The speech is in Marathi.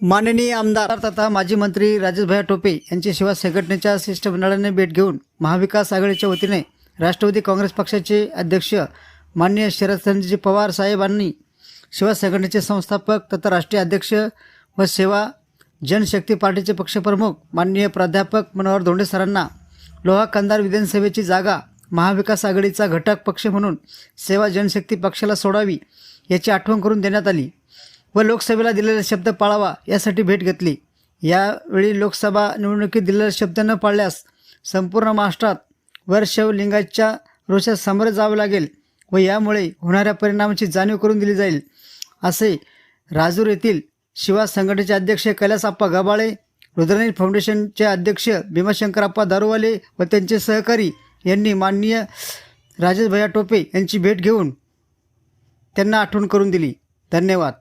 माननीय आमदार तथा माजी मंत्री राजेशभाई टोपे यांच्याशिवाय संघटनेच्या शिष्टमंडळाने भेट घेऊन महाविकास आघाडीच्या वतीने राष्ट्रवादी काँग्रेस पक्षाचे अध्यक्ष माननीय शरदचंद्रजी पवार साहेबांनी शिवा संघटनेचे संस्थापक तथा राष्ट्रीय अध्यक्ष व सेवा जनशक्ती पार्टीचे पक्षप्रमुख माननीय प्राध्यापक मनोहर धोंडे सरांना लोहा कंदार विधानसभेची जागा महाविकास आघाडीचा घटक पक्ष म्हणून सेवा जनशक्ती पक्षाला सोडावी याची आठवण करून देण्यात आली. व लोकसभेला दिलेला शब्द पाळावा यासाठी भेट घेतली. यावेळी लोकसभा निवडणुकीत दिलेला शब्द न पाळल्यास संपूर्ण महाराष्ट्रात वर्षव लिंगाच्या रोषात सामोरं जावं लागेल व यामुळे होणाऱ्या परिणामाची जाणीव करून दिली जाईल असे राजूर येथील शिवा संघटनेचे अध्यक्ष कैलासप्पा गबाळे रुद्रनील फाउंडेशनचे अध्यक्ष भीमाशंकरप्पा दारूवाले व त्यांचे सहकारी यांनी माननीय राजेश भैया टोपे यांची भेट घेऊन त्यांना आठवण करून दिली. धन्यवाद.